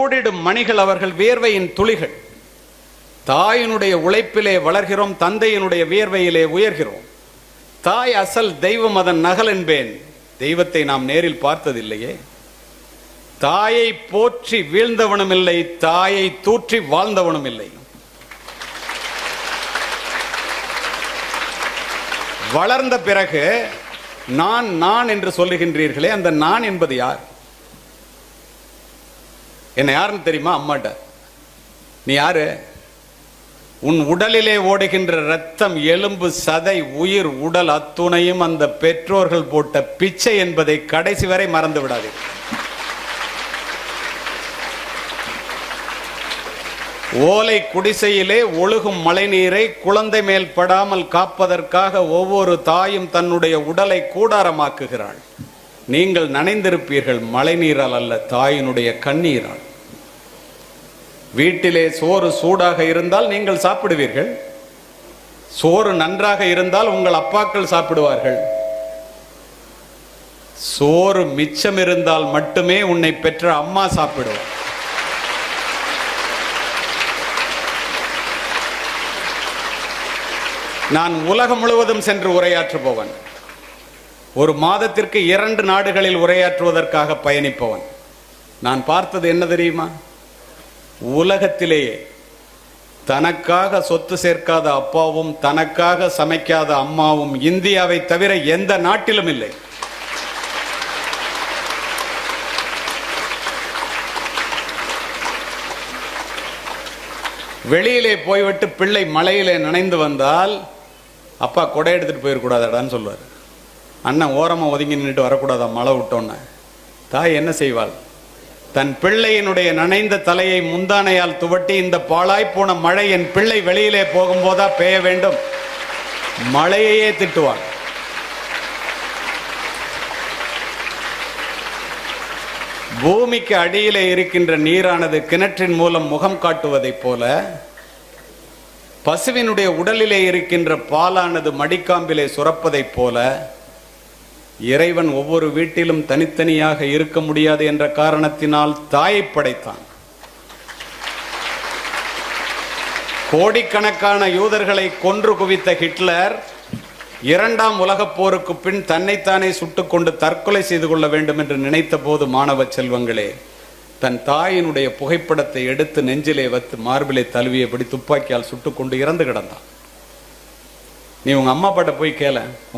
ஓடிடும் மணிகள் அவர்கள் வியர்வையின் துளிகள். தாயினுடைய உழைப்பிலே வளர்கிறோம் தந்தையினுடைய வியர்வையிலே உயர்கிறோம். தாய் அசல் தெய்வம் அதன் நகல் என்பேன். தெய்வத்தை நாம் நேரில் பார்த்ததில்லையே. தாயை போற்றி வீழ்ந்தவனும் இல்லை தாயை தூற்றி வாழ்ந்தவனும் இல்லை வளர்ந்த பிறகு நான் நான் என்று சொல்லுகின்றீர்களே அந்த நான் என்பது யார்? என்ன யாருன்னு தெரியுமா? அம்மாட்ட. நீ யாரு? உன் உடலிலே ஓடுகின்ற ரத்தம் எலும்பு சதை உயிர் உடல் அத்துணையும் அந்த பெற்றோர்கள் போட்ட பிச்சை என்பதை கடைசி வரை மறந்து விடாது. ஓலை குடிசையிலே ஒழுகும் மழைநீரை குழந்தை மேல் படாமல் காப்பதற்காக ஒவ்வொரு தாயும் தன்னுடைய உடலை கூடாரமாக்குகிறாள். நீங்கள் நனைந்திருப்பீர்கள் மழைநீரால் அல்ல தாயினுடைய கண்ணீரால். வீட்டிலே சோறு சூடாக இருந்தால் நீங்கள் சாப்பிடுவீர்கள். சோறு நன்றாக இருந்தால் உங்கள் அப்பாக்கள் சாப்பிடுவார்கள். சோறு மிச்சம் இருந்தால் மட்டுமே உன்னை பெற்ற அம்மா சாப்பிடுவார் நான் உலகம் முழுவதும் சென்று உரையாற்றுபவன். ஒரு மாதத்திற்கு இரண்டு நாடுகளில் உரையாற்றுவதற்காக பயணிப்பவன். நான் பார்த்தது என்ன தெரியுமா? உலகத்திலேயே தனக்காக சொத்து சேர்க்காத அப்பாவும் தனக்காக சமைக்காத அம்மாவும் இந்தியாவை தவிர எந்த நாட்டிலும் இல்லை. வெளியிலே போய்விட்டு பிள்ளை மலையிலே நனைந்து வந்தால் அப்பா கொடை எடுத்துட்டு போயிடக்கூடாதடான்னு சொல்லுவார். அண்ணன் ஓரமாக ஒதுங்கி நின்றுட்டு வரக்கூடாதா? மழை விட்டோன்னு. தாய் என்ன செய்வாள்? தன் பிள்ளையினுடைய நனைந்த தலையை முந்தானையால் துவட்டி இந்த பாழாய்ப்போன மழை என் பிள்ளை வெளியிலே போகும்போதா பெய்ய வேண்டும்? மழையையே திட்டுவாள். பூமிக்கு அடியிலே இருக்கின்ற நீரானது கிணற்றின் மூலம் முகம் காட்டுவதைப் போல பசுவினுடைய உடலிலே இருக்கின்ற பாலானது மடிக்காம்பிலே சுரப்பதைப் போல இறைவன் ஒவ்வொரு வீட்டிலும் தனித்தனியாக இருக்க முடியாது என்ற காரணத்தினால் தாயை படைத்தான். கோடிக்கணக்கான யூதர்களை கொன்று குவித்த ஹிட்லர் இரண்டாம் உலகப் போருக்கு பின் தன்னைத்தானே சுட்டுக்கொண்டு தற்கொலை செய்து கொள்ள வேண்டும் என்று நினைத்த போது மாணவ செல்வங்களே தன் தாயினுடைய புகைப்படத்தை எடுத்து நெஞ்சிலே வைத்து மார்பிலே தழுவியபடி துப்பாக்கியால் சுட்டுக்கொண்டு இறந்து கிடந்தான். நீ உங்க அம்மா பாட்ட போய் கேள.